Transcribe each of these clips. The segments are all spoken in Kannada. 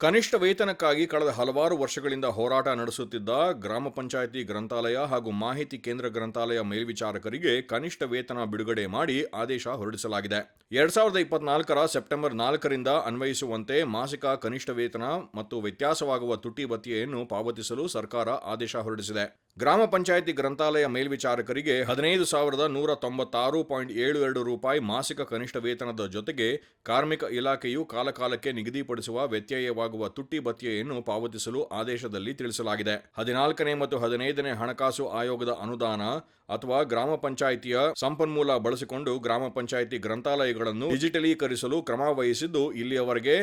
ಕನಿಷ್ಠ ವೇತನಕ್ಕಾಗಿ ಕಳೆದ ಹಲವಾರು ವರ್ಷಗಳಿಂದ ಹೋರಾಟ ನಡೆಸುತ್ತಿದ್ದ ಗ್ರಾಮ ಪಂಚಾಯಿತಿ ಗ್ರಂಥಾಲಯ ಹಾಗೂ ಮಾಹಿತಿ ಕೇಂದ್ರ ಗ್ರಂಥಾಲಯ ಮೇಲ್ವಿಚಾರಕರಿಗೆ ಕನಿಷ್ಠ ವೇತನ ಬಿಡುಗಡೆ ಮಾಡಿ ಆದೇಶ ಹೊರಡಿಸಲಾಗಿದೆ. ಎರಡ್ ಸಾವಿರದ ಇಪ್ಪತ್ನಾಲ್ಕರ ಸೆಪ್ಟೆಂಬರ್ ನಾಲ್ಕರಿಂದ ಅನ್ವಯಿಸುವಂತೆ ಮಾಸಿಕ ಕನಿಷ್ಠ ವೇತನ ಮತ್ತು ವ್ಯತ್ಯಾಸವಾಗುವ ತುಟ್ಟಿ ಭತ್ಯೆಯನ್ನು ಪಾವತಿಸಲು ಸರ್ಕಾರ ಆದೇಶ ಹೊರಡಿಸಿದೆ. ಗ್ರಾಮ ಪಂಚಾಯಿತಿ ಗ್ರಂಥಾಲಯ ಮೇಲ್ವಿಚಾರಕರಿಗೆ ಹದಿನೈದು ಸಾವಿರದ ನೂರ ತೊಂಬತ್ತಾರು ಪಾಯಿಂಟ್ ಏಳು ಎರಡು ರೂಪಾಯಿ ಮಾಸಿಕ ಕನಿಷ್ಠ ವೇತನದ ಜೊತೆಗೆ ಕಾರ್ಮಿಕ ಇಲಾಖೆಯು ಕಾಲಕಾಲಕ್ಕೆ ನಿಗದಿಪಡಿಸುವ ವ್ಯತ್ಯಯವಾಗುವ ತುಟ್ಟಿ ಭತ್ಯೆಯನ್ನು ಪಾವತಿಸಲು ಆದೇಶದಲ್ಲಿ ತಿಳಿಸಲಾಗಿದೆ. ಹದಿನಾಲ್ಕನೇ ಮತ್ತು ಹದಿನೈದನೇ ಹಣಕಾಸು ಆಯೋಗದ ಅನುದಾನ ಅಥವಾ ಗ್ರಾಮ ಪಂಚಾಯಿತಿಯ ಸಂಪನ್ಮೂಲ ಬಳಸಿಕೊಂಡು ಗ್ರಾಮ ಪಂಚಾಯಿತಿ ಗ್ರಂಥಾಲಯಗಳನ್ನು ಡಿಜಿಟಲೀಕರಿಸಲು ಕ್ರಮ ವಹಿಸಿದ್ದು ಇಲ್ಲಿಯವರೆಗೆ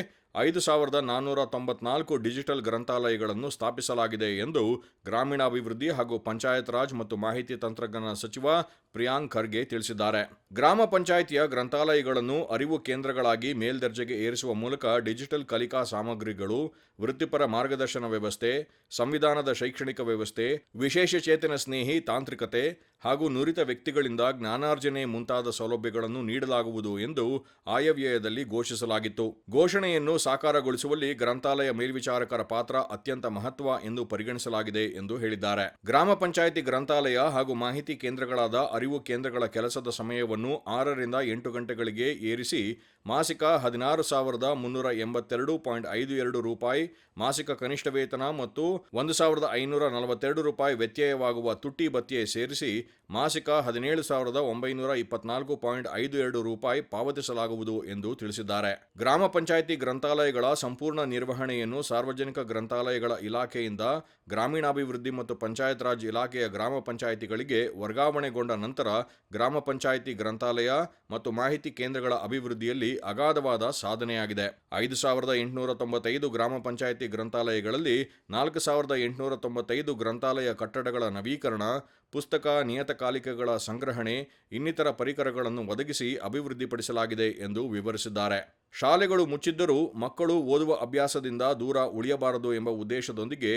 ಐದು ಸಾವಿರದ ನಾನ್ನೂರ ತೊಂಬತ್ನಾಲ್ಕು ಡಿಜಿಟಲ್ ಗ್ರಂಥಾಲಯಗಳನ್ನು ಸ್ಥಾಪಿಸಲಾಗಿದೆ ಎಂದು ಗ್ರಾಮೀಣಾಭಿವೃದ್ಧಿ ಹಾಗೂ ಪಂಚಾಯತ್ ರಾಜ್ ಮತ್ತು ಮಾಹಿತಿ ತಂತ್ರಜ್ಞಾನ ಸಚಿವ ಪ್ರಿಯಾಂಕ್ ಖರ್ಗೆ ತಿಳಿಸಿದ್ದಾರೆ. ಗ್ರಾಮ ಪಂಚಾಯಿತಿಯ ಗ್ರಂಥಾಲಯಗಳನ್ನು ಅರಿವು ಕೇಂದ್ರಗಳಾಗಿ ಮೇಲ್ದರ್ಜೆಗೆ ಏರಿಸುವ ಮೂಲಕ ಡಿಜಿಟಲ್ ಕಲಿಕಾ ಸಾಮಗ್ರಿಗಳು, ವೃತ್ತಿಪರ ಮಾರ್ಗದರ್ಶನ ವ್ಯವಸ್ಥೆ, ಸಂವಿಧಾನದ ಶೈಕ್ಷಣಿಕ ವ್ಯವಸ್ಥೆ ವಿಶೇಷಚೇತನ ಸ್ನೇಹಿ ತಾಂತ್ರಿಕತೆ ಹಾಗೂ ನುರಿತ ವ್ಯಕ್ತಿಗಳಿಂದ ಜ್ಞಾನಾರ್ಜನೆ ಮುಂತಾದ ಸೌಲಭ್ಯಗಳನ್ನು ನೀಡಲಾಗುವುದು ಎಂದು ಆಯವ್ಯಯದಲ್ಲಿ ಘೋಷಿಸಲಾಗಿತ್ತು. ಘೋಷಣೆಯನ್ನು ಸಾಕಾರಗೊಳಿಸುವಲ್ಲಿ ಗ್ರಂಥಾಲಯ ಮೇಲ್ವಿಚಾರಕರ ಪಾತ್ರ ಅತ್ಯಂತ ಮಹತ್ವ ಎಂದು ಪರಿಗಣಿಸಲಾಗಿದೆ ಎಂದು ಹೇಳಿದ್ದಾರೆ. ಗ್ರಾಮ ಪಂಚಾಯಿತಿ ಗ್ರಂಥಾಲಯ ಹಾಗೂ ಮಾಹಿತಿ ಕೇಂದ್ರಗಳಾದ ಅರಿವು ಕೇಂದ್ರಗಳ ಕೆಲಸದ ಸಮಯವನ್ನು ಆರರಿಂದ ಎಂಟು ಗಂಟೆಗಳಿಗೆ ಏರಿಸಿ ಮಾಸಿಕ ಹದಿನಾರು ಸಾವಿರದ ಮುನ್ನೂರ ಎಂಬತ್ತೆರಡು ಪಾಯಿಂಟ್ ಐದು ಎರಡು ರೂಪಾಯಿ, ಮಾಸಿಕ ಕನಿಷ್ಠ ವೇತನ ಮತ್ತು ಒಂದು ಸಾವಿರದ ಐನೂರ ನಲವತ್ತೆರಡು ರೂಪಾಯಿ ವ್ಯತ್ಯಯವಾಗುವ ತುಟ್ಟಿ ಭತ್ಯೆ ಸೇರಿಸಿ ಮಾಸಿಕ ಹದಿನೇಳು ಸಾವಿರದ ಒಂಬೈನೂರ ಇಪ್ಪತ್ನಾಲ್ಕು ಪಾಯಿಂಟ್ ಐದು ಎರಡು ರೂಪಾಯಿ ಪಾವತಿಸಲಾಗುವುದು ಎಂದು ತಿಳಿಸಿದ್ದಾರೆ. ಗ್ರಾಮ ಪಂಚಾಯಿತಿ ಗ್ರಂಥಾಲಯಗಳ ಸಂಪೂರ್ಣ ನಿರ್ವಹಣೆಯನ್ನು ಸಾರ್ವಜನಿಕ ಗ್ರಂಥಾಲಯಗಳ ಇಲಾಖೆಯಿಂದ ಗ್ರಾಮೀಣಾಭಿವೃದ್ಧಿ ಮತ್ತು ಪಂಚಾಯತ್ ರಾಜ್ ಇಲಾಖೆಯ ಗ್ರಾಮ ಪಂಚಾಯಿತಿಗಳಿಗೆ ವರ್ಗಾವಣೆಗೊಂಡ ನಂತರ ಗ್ರಾಮ ಪಂಚಾಯಿತಿ ಗ್ರಂಥಾಲಯ ಮತ್ತು ಮಾಹಿತಿ ಕೇಂದ್ರಗಳ ಅಭಿವೃದ್ಧಿಯಲ್ಲಿ ಅಗಾಧವಾದ ಸಾಧನೆಯಾಗಿದೆ. ಐದು ಸಾವಿರದ ಎಂಟುನೂರ ತೊಂಬತ್ತೈದು ಗ್ರಾಮ ಪಂಚಾಯಿತಿ ಗ್ರಂಥಾಲಯಗಳಲ್ಲಿ ನಾಲ್ಕು ಸಾವಿರದ ಎಂಟುನೂರ ತೊಂಬತ್ತೈದು ಗ್ರಂಥಾಲಯ ಕಟ್ಟಡಗಳ ನವೀಕರಣ ಪುಸ್ತಕ ನಿಯತಕಾಲಿಕೆಗಳ ಸಂಗ್ರಹಣೆ ಇನ್ನಿತರ ಪರಿಕರಗಳನ್ನು ಒದಗಿಸಿ ಅಭಿವೃದ್ಧಿಪಡಿಸಲಾಗಿದೆ ಎಂದು ವಿವರಿಸಿದ್ದಾರೆ. ಶಾಲೆಗಳು ಮುಚ್ಚಿದ್ದರೂ ಮಕ್ಕಳು ಓದುವ ಅಭ್ಯಾಸದಿಂದ ದೂರ ಉಳಿಯಬಾರದು ಎಂಬ ಉದ್ದೇಶದೊಂದಿಗೆ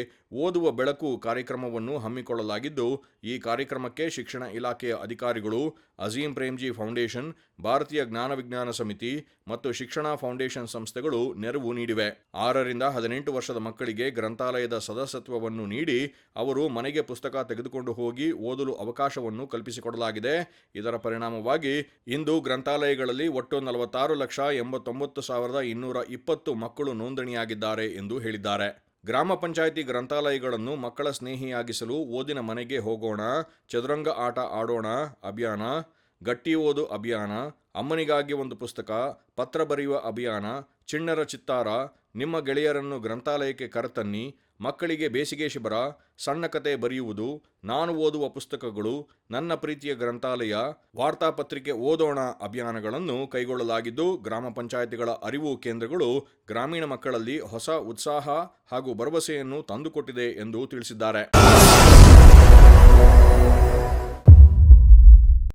ಓದುವ ಬೆಳಕು ಕಾರ್ಯಕ್ರಮವನ್ನು ಹಮ್ಮಿಕೊಳ್ಳಲಾಗಿದ್ದು, ಈ ಕಾರ್ಯಕ್ರಮಕ್ಕೆ ಶಿಕ್ಷಣ ಇಲಾಖೆಯ ಅಧಿಕಾರಿಗಳು ಅಜೀಂ ಪ್ರೇಮ್ಜಿ ಫೌಂಡೇಶನ್, ಭಾರತೀಯ ಜ್ಞಾನ ವಿಜ್ಞಾನ ಸಮಿತಿ ಮತ್ತು ಶಿಕ್ಷಣ ಫೌಂಡೇಶನ್ ಸಂಸ್ಥೆಗಳು ನೆರವು ನೀಡಿವೆ. ಆರರಿಂದ ಹದಿನೆಂಟು ವರ್ಷದ ಮಕ್ಕಳಿಗೆ ಗ್ರಂಥಾಲಯದ ಸದಸ್ಯತ್ವವನ್ನು ನೀಡಿ ಅವರು ಮನೆಗೆ ಪುಸ್ತಕ ತೆಗೆದುಕೊಂಡು ಹೋಗಿ ಓದಲು ಅವಕಾಶವನ್ನು ಕಲ್ಪಿಸಿಕೊಡಲಾಗಿದೆ. ಇದರ ಪರಿಣಾಮವಾಗಿ ಇಂದು ಗ್ರಂಥಾಲಯಗಳಲ್ಲಿ ಒಟ್ಟು ನಲವತ್ತಾರು ಲಕ್ಷ ಎಂಬತ್ತೊಂಬತ್ತು ಸಾವಿರದ ಇನ್ನೂರ ಇಪ್ಪತ್ತು ಮಕ್ಕಳು ನೋಂದಣಿಯಾಗಿದ್ದಾರೆ ಎಂದು ಹೇಳಿದ್ದಾರೆ. ಗ್ರಾಮ ಪಂಚಾಯಿತಿ ಗ್ರಂಥಾಲಯಗಳನ್ನು ಮಕ್ಕಳ ಸ್ನೇಹಿಯಾಗಿಸಲು ಓದಿನ ಮನೆಗೆ ಹೋಗೋಣ, ಚದುರಂಗ ಆಟ ಆಡೋಣ, ಅಭಿಯಾನ, ಗಟ್ಟಿ ಓದು ಅಭಿಯಾನ, ಅಮ್ಮನಿಗಾಗಿ ಒಂದು ಪುಸ್ತಕ, ಪತ್ರ ಬರೆಯುವ ಅಭಿಯಾನ, ಚಿಣ್ಣರ ಚಿತ್ತಾರ, ನಿಮ್ಮ ಗೆಳೆಯರನ್ನು ಗ್ರಂಥಾಲಯಕ್ಕೆ ಕರೆತನ್ನಿ ಮಕ್ಕಳಿಗೆ ಬೇಸಿಗೆ ಶಿಬಿರ, ಸಣ್ಣ ಕತೆ ಬರೆಯುವುದು, ನಾನು ಓದುವ ಪುಸ್ತಕಗಳು, ನನ್ನ ಪ್ರೀತಿಯ ಗ್ರಂಥಾಲಯ ವಾರ್ತಾಪತ್ರಿಕೆ ಓದೋಣ ಅಭಿಯಾನಗಳನ್ನು ಕೈಗೊಳ್ಳಲಾಗಿದ್ದು, ಗ್ರಾಮ ಪಂಚಾಯಿತಿಗಳ ಅರಿವು ಕೇಂದ್ರಗಳು ಗ್ರಾಮೀಣ ಮಕ್ಕಳಲ್ಲಿ ಹೊಸ ಉತ್ಸಾಹ ಹಾಗೂ ಭರವಸೆಯನ್ನು ತಂದುಕೊಟ್ಟಿದೆ ಎಂದು ತಿಳಿಸಿದ್ದಾರೆ.